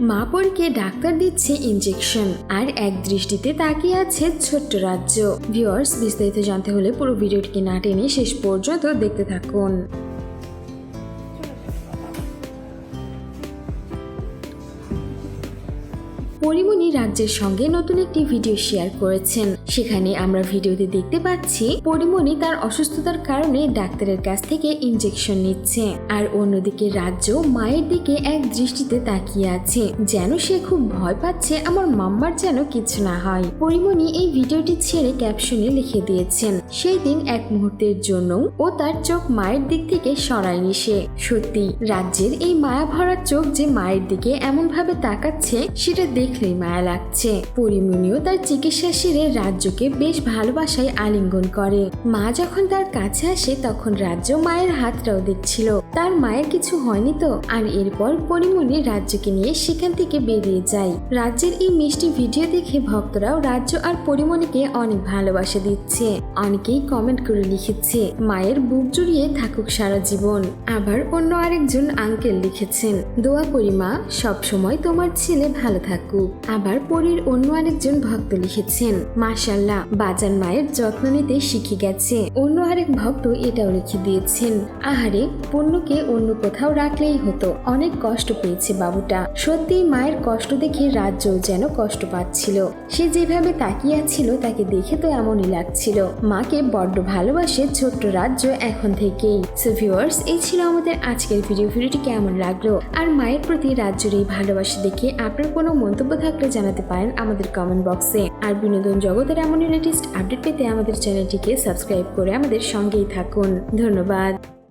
মা পরীকে ডাক্তার দিচ্ছে ইনজেকশন আর এক দৃষ্টিতে তাকিয়ে আছে ছোট্ট রাজ্য। ভিউয়ার্স বিস্তারিত জানতে হলে পুরো ভিডিওটিকে না টেনে শেষ পর্যন্ত দেখতে থাকুন। পরিমণি রাজ্যের সঙ্গে নতুন একটি ভিডিও শেয়ার করেছেন। সেখানে আমরা ভিডিওতে দেখতে পাচ্ছি, পরিমণি তার অসুস্থতার কারণে ডাক্তারের কাছ থেকে ইনজেকশন নিচ্ছে। আর অন্যদিকে রাজ্য মায়ের দিকে এক দৃষ্টিতে তাকিয়ে আছে, যেন সে খুব ভয় পাচ্ছে আমার মাম্মার যেন কিছু না হয়। পরিমণি এই ভিডিওটি ছেড়ে ক্যাপশনে লিখে দিয়েছেন, সেই দিন এক মুহূর্তের জন্য ও তার চোখ মায়ের দিক থেকে সরায়নি সে। সত্যি, রাজ্যের এই মায়া ভরা চোখ যে মায়ের দিকে এমন ভাবে তাকাচ্ছে, সেটা দেখলেই মায়া লাগছে। পরিমণিও তার চিকিৎসা সেরে রাজ্যকে বেশ ভালোবাসায় আলিঙ্গন করে। মা যখন তার কাছে আসে, তখন রাজ্য মায়ের হাতটাও দেখছিল। তার মায়ের কিছু হয়নি তো? আর এরপর পরিমণি রাজ্যকে নিয়ে সেখান থেকে বেরিয়ে যায়। রাজ্যের এই মিষ্টি ভিডিও দেখে ভক্তরাও রাজ্য আর পরিমণিকে অনেক ভালোবাসা দিচ্ছে। অনেকেই কমেন্ট করে লিখেছে, মায়ের বুক জুড়িয়ে থাকুক সারা জীবন। আবার অন্য আরেকজন আঙ্কেল লিখেছেন, দোয়া করি মা, সবসময় তোমার ছেলে ভালো থাকুক। আবার পরীর অন্য আরেকজন ভক্ত লিখেছেন মাশাল্লাহ বাজান মায়ের যত্ন নিতে শিখে গেছে। অন্য আরেক ভক্ত এটাও লিখে দিয়েছেন, আহারে, পণ্যকে অন্য কোথাও রাখলেই হতো। অনেক কষ্ট পেয়েছে বাবুটা। সত্যি মায়ের কষ্ট দেখে রাজ্য যেন কষ্ট পাচ্ছিল। সে যেভাবে তাকিয়ে ছিল তাকে দেখে তো এমনই লাগছিল। মাকে বড্ড ভালোবাসে ছোট্ট রাজ্য এখন থেকেই। সো এই ছিল আমাদের আজকের ভিডিও ভিডিওটি কেমন লাগল? আর মায়ের প্রতি রাজ্যের এই ভালোবাসা দেখে আপনার কোনো মন্তব্য থাকলে জানাতে পারেন আমাদের কমেন্ট বক্সে আর বিনোদন জগতের এমন লেটেস্ট আপডেট পেতে আমাদের চ্যানেলটিকে সাবস্ক্রাইব করে আমাদের সঙ্গেই থাকুন। ধন্যবাদ।